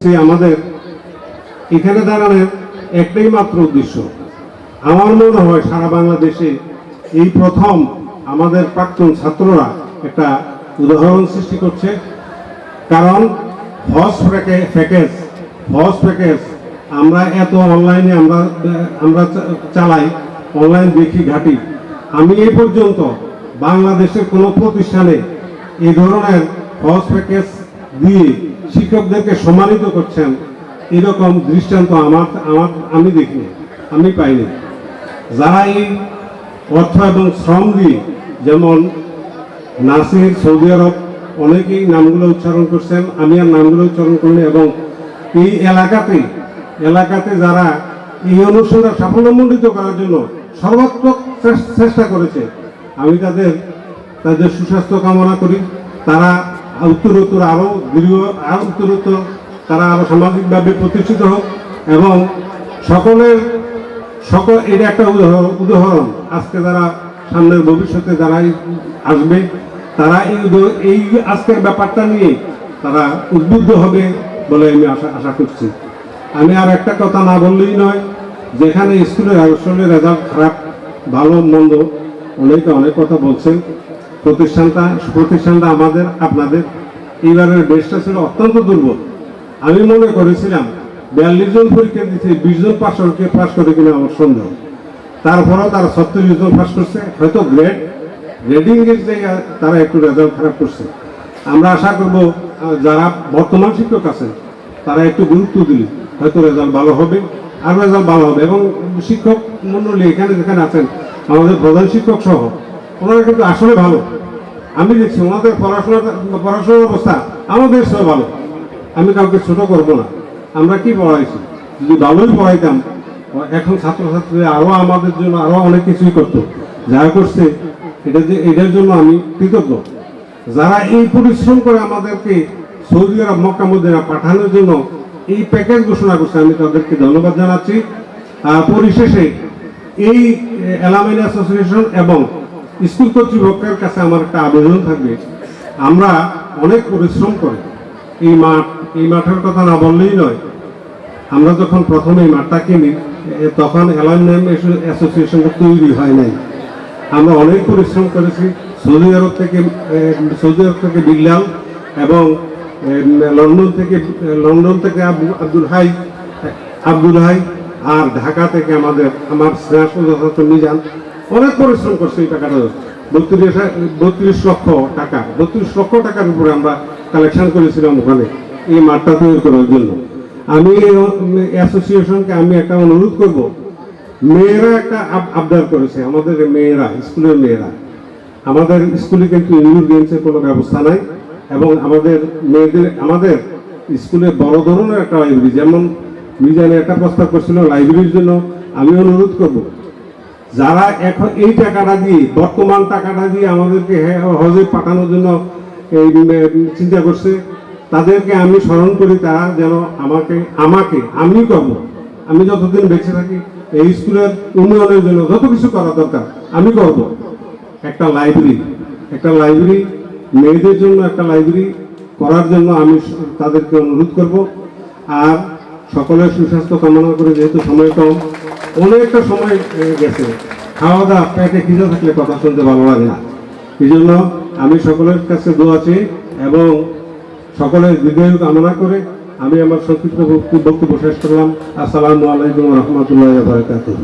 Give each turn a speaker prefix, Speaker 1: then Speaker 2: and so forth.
Speaker 1: সে আমাদের এখানে দাঁড়ানোর একটাই মাত্র উদ্দেশ্য। আমার মনে হয় সারা বাংলাদেশে এই প্রথম আমাদের প্রাক্তন ছাত্ররা একটা উদাহরণ সৃষ্টি করছে। কারণ হজ প্যাকেজ হজ প্যাকেজ আমরা এত অনলাইনে আমরা আমরা চালাই, অনলাইন দেখি ঘাটি। আমি এই পর্যন্ত বাংলাদেশের কোনো প্রতিষ্ঠানে এই ধরনের হজ প্যাকেজ দিয়ে শিক্ষকদেরকে সম্মানিত করছেন। এরকম দৃষ্টান্ত আমার আমার, আমি দেখিনি, আমি পাইনি। যারা এই অর্থ এবং শ্রম দিয়ে যেমন নাসির, সৌদি আরব অনেকেই নামগুলো উচ্চারণ করছেন, আমি আর নামগুলো উচ্চারণ করিনি এবং এই এলাকাতে এলাকাতে যারা এই অনুষ্ঠানটা সাফল্যমণ্ডিত করার জন্য সর্বাত্মক চেষ্টা করেছে, আমি তাদের তাদের সুস্বাস্থ্য কামনা করি। তারা উত্তরোত্তর আরও দীর্ঘ আরও উত্তরোত্তর তারা আরও সামাজিকভাবে প্রতিষ্ঠিত হোক এবং সকলের, সকল, এটা একটা উদাহরণ। আজকে যারা সামনের ভবিষ্যতে যারা আসবে, তারা এই এই আজকের ব্যাপারটা নিয়ে তারা উদ্বুদ্ধ হবে বলে আমি আশা আশা করছি। আমি আর একটা কথা না বললেই নয়, যেখানে স্কুলের আসলে রেজাল্ট খারাপ, ভালো, মন্দ, অনেকে অনেক কথা বলছেন। প্রতিষ্ঠানটা প্রতিষ্ঠানটা আমাদের, আপনাদের, এইবারের বেশটা ছিল অত্যন্ত দুর্বল। আমি মনে করেছিলাম, বিয়াল্লিশ জন পরীক্ষা দিচ্ছে বিশ জন পাশ পাশ করে কিনা আমার সন্দেহ। তারপরেও তারা ছত্রিশ জন পাশ করছে, হয়তো গ্রেড, গ্রেডিং এর জায়গায় তারা একটু রেজাল্ট খারাপ করছে। আমরা আশা করব, যারা বর্তমান শিক্ষক আছেন তারা একটু গুরুত্ব দিলে, হয়তো রেজাল্ট ভালো হবে, আর রেজাল্ট ভালো হবে। এবং শিক্ষক মন্ডলী এখানে যেখানে আছেন, আমাদের প্রধান শিক্ষক সহ ওনারা কিন্তু আসলে ভালো। আমি দেখছি ওনাদের পড়াশোনা পড়াশোনার অবস্থা আমাদের সব ভালো। আমি কাউকে ছোট করব না। আমরা কি পড়াইছি? যদি ভালোই পড়াইতাম, এখন ছাত্রছাত্রীরা আরও আমাদের জন্য আরও অনেক কিছুই করতো। যা করছে, এটা যে এটার জন্য আমি কৃতজ্ঞ। যারা এই পরিশ্রম করে আমাদেরকে সৌদি আরব মক্কা পাঠানোর জন্য এই প্যাকেজ ঘোষণা করছে, আমি তাদেরকে ধন্যবাদ জানাচ্ছি। পরিশেষে এই এলামাইন অ্যাসোসিয়েশন এবং স্কুল কর্তৃপক্ষের কাছে আমার একটা আবেদন থাকবে। আমরা অনেক পরিশ্রম করি। এই মাঠ, এই মাঠের কথা না বললেই নয়। আমরা যখন প্রথম এই মাঠটা কিনি তখন অ্যালামনাইম অ্যাসোসিয়েশনটা তৈরি হয় নাই। আমরা অনেক পরিশ্রম করেছি। সৌদি আরব থেকে সৌদি আরব থেকে বিল্লাল এবং লন্ডন থেকে লন্ডন থেকে আবু- আব্দুল হাই আব্দুল হাই আর ঢাকা থেকে আমাদের, আমার স্নেহাসন মিজান। অনেক পরিশ্রম করছে এই টাকাটা। বত্রিশ বত্রিশ লক্ষ টাকা। বত্রিশ লক্ষ টাকার উপরে আমরা কালেকশন করেছিলাম ওখানে। এই মাঠটা তৈরি করার জন্য। আমি অ্যাসোসিয়েশনকে আমি একটা অনুরোধ করব। মেয়েরা একটা আবদার করেছে। আমাদের মেয়েরা, স্কুলের মেয়েরা। আমাদের স্কুলে কিন্তু ইনডোর গেমসের কোনো ব্যবস্থা নাই এবং আমাদের মেয়েদের, আমাদের স্কুলে বড় ধরনের একটা লাইব্রেরি যেমন মিজানে একটা প্রস্তাব করছিল লাইব্রেরির জন্য। আমি অনুরোধ করব। যারা এখন এই টাকাটা দিয়ে, বর্তমান টাকাটা দিয়ে আমাদেরকে হজে পাঠানোর জন্য এই চিন্তা করছে, তাদেরকে আমি স্মরণ করি, তারা যেন আমাকে আমাকে, আমি করব। আমি যতদিন বেঁচে থাকি, এই স্কুলের উন্নয়নের জন্য যত কিছু করা দরকার, আমি করব। একটা লাইব্রেরি একটা লাইব্রেরি মেয়েদের জন্য একটা লাইব্রেরি করার জন্য আমি তাদেরকে অনুরোধ করব। আর সকলের সুস্বাস্থ্য কামনা করে, যেহেতু সময় কম অনেকটা সময় গেছে। খাওয়া দাওয়া পেটে খিদে থাকলে কথা শুনতে ভালো লাগে না। এই জন্য আমি সকলের কাছে দোয়া চাই এবং সকলের দীর্ঘায়ু কামনা করে আমি আমার সংক্ষিপ্ত বক্তব্য শেষ করলাম। আসসালামু আলাইকুম রহমতুল্লাহ বারকাতুহ।